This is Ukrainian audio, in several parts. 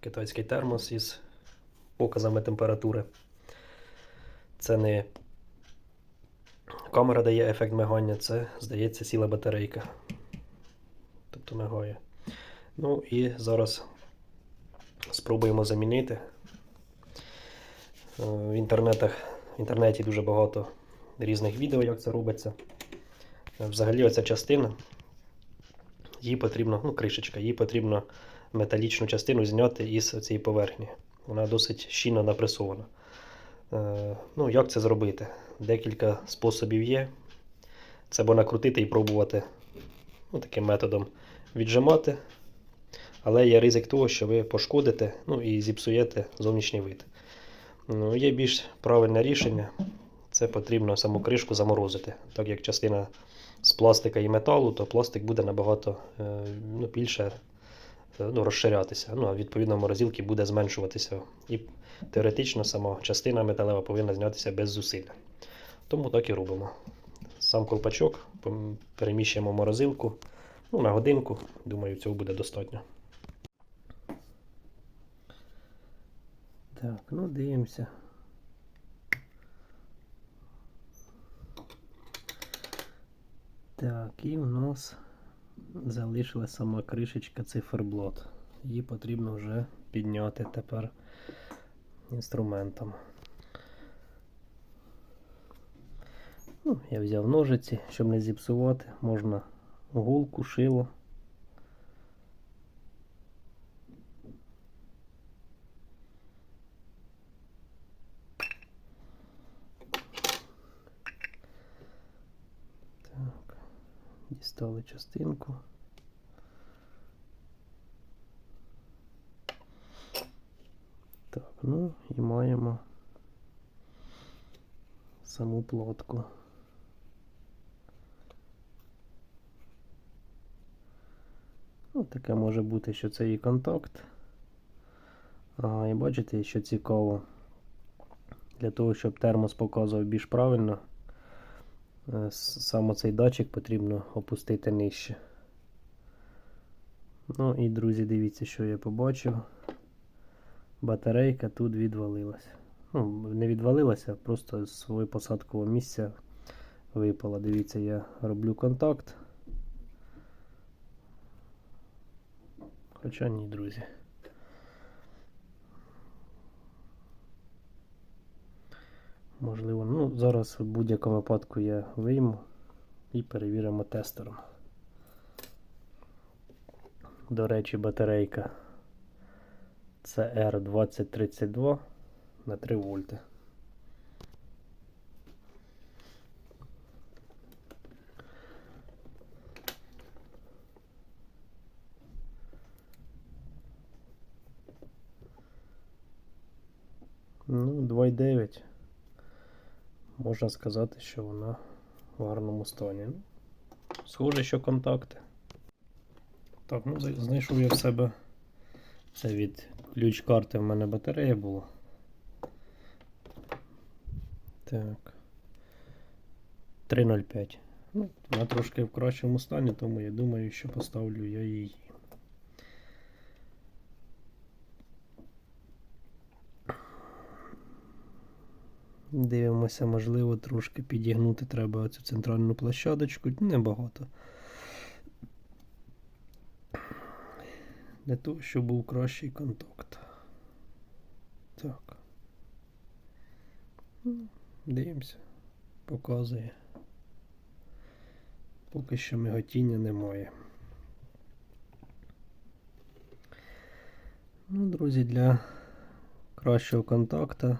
китайський термос із показами температури. Це не камера дає ефект мигання, це, здається, ціла батарейка. Тобто мигає. Ну і зараз спробуємо замінити. Е, В інтернетах, в інтернеті дуже багато різних відео, як це робиться. Взагалі, оця частина, їй потрібно, ну, кришечка, їй потрібно металічну частину зняти із цієї поверхні. Вона досить щільно напресована. Е, ну, як це зробити? Декілька способів є. Це або накрутити і пробувати ну, таким методом віджимати. Але є ризик того, що ви пошкодите ну, і зіпсуєте зовнішній вид. Ну, є більш правильне рішення. Це потрібно саму кришку заморозити. Так як частина з пластика і металу, то пластик буде набагато е, ну, більше ну, розширятися. Ну, а відповідно морозилки буде зменшуватися. І теоретично сама частина металева повинна знятися без зусилля. Тому так і робимо. Сам колпачок переміщуємо морозилку ну, на годинку. Думаю, цього буде достатньо. Так, ну дивимося. Так, і в нас залишилась сама кришечка циферблат. Її потрібно вже підняти тепер інструментом. Ну, я взяв ножиці, щоб не зіпсувати, можна голку, шило. Дістали частинку. Так, ну і маємо саму плотку. Ну, таке може бути, що це і контакт. Ага, і бачите, що цікаво. Для того, щоб термос показував більш правильно, саме цей датчик потрібно опустити нижче. Ну і, друзі, дивіться, що я побачив. Батарейка тут відвалилася. Ну, не відвалилася, просто з свого посадкового місця випала. Дивіться, я роблю контакт. Хоча ні, друзі. Можливо, ну зараз в будь-якому випадку я вийму і перевіримо тестером. До речі, батарейка CR2032 на 3 вольти. Ну, 2,9. Можна сказати, що вона в гарному стані. Схоже, що контакти. Так, ну знайшов я в себе. Це від ключ карти в мене батарея була. Так. 3.05. Ну, вона трошки в кращому стані, тому я думаю, що поставлю я її. Дивимося, можливо, трошки підігнути треба цю центральну площадочку. Небагато. Для того, щоб був кращий контакт. Так. Дивимося. Показує. Поки що миготіння немає. Ну, друзі, для кращого контакту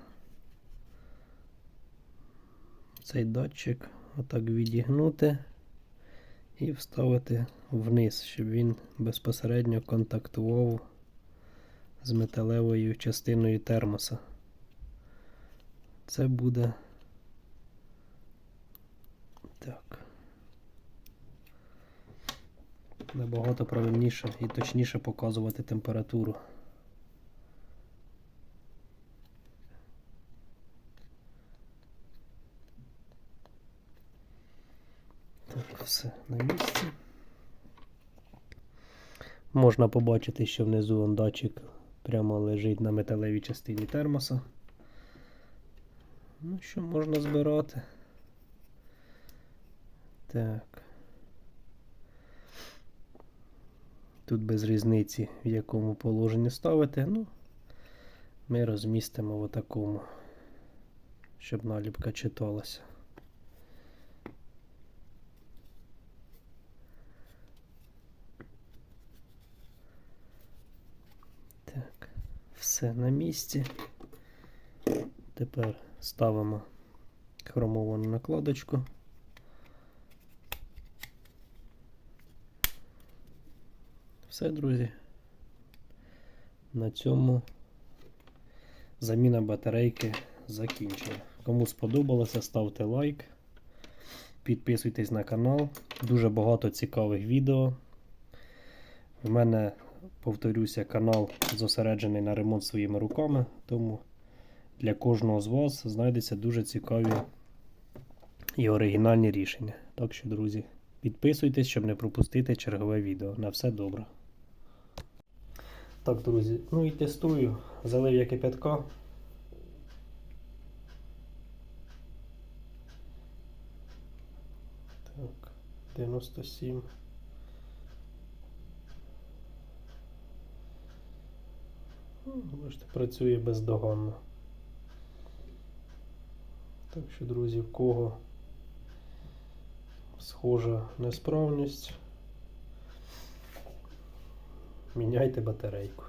цей датчик отак відігнути і вставити вниз, щоб він безпосередньо контактував з металевою частиною термоса. Це буде так. Набагато правильніше і точніше показувати температуру. Так, все на місці. Можна побачити, що внизу он датчик прямо лежить на металевій частині термоса. Ну що можна збирати? Так. Тут без різниці, в якому положенні ставити. Ну, ми розмістимо в такому, щоб наліпка читалася. Так, все на місці. Тепер ставимо хромовану накладочку. Все, друзі. На цьому заміна батарейки закінчена. Кому сподобалося, ставте лайк. Підписуйтесь на канал. Дуже багато цікавих відео. В мене, повторюся, канал зосереджений на ремонт своїми руками, тому для кожного з вас знайдеться дуже цікаві і оригінальні рішення. Так що, друзі, підписуйтесь, щоб не пропустити чергове відео. На все добре. Так, друзі, ну і тестую. Залив я кипятка. Так, 97. Ну, Бачите, працює бездоганно. Так що, друзі, в кого схожа несправність, міняйте батарейку.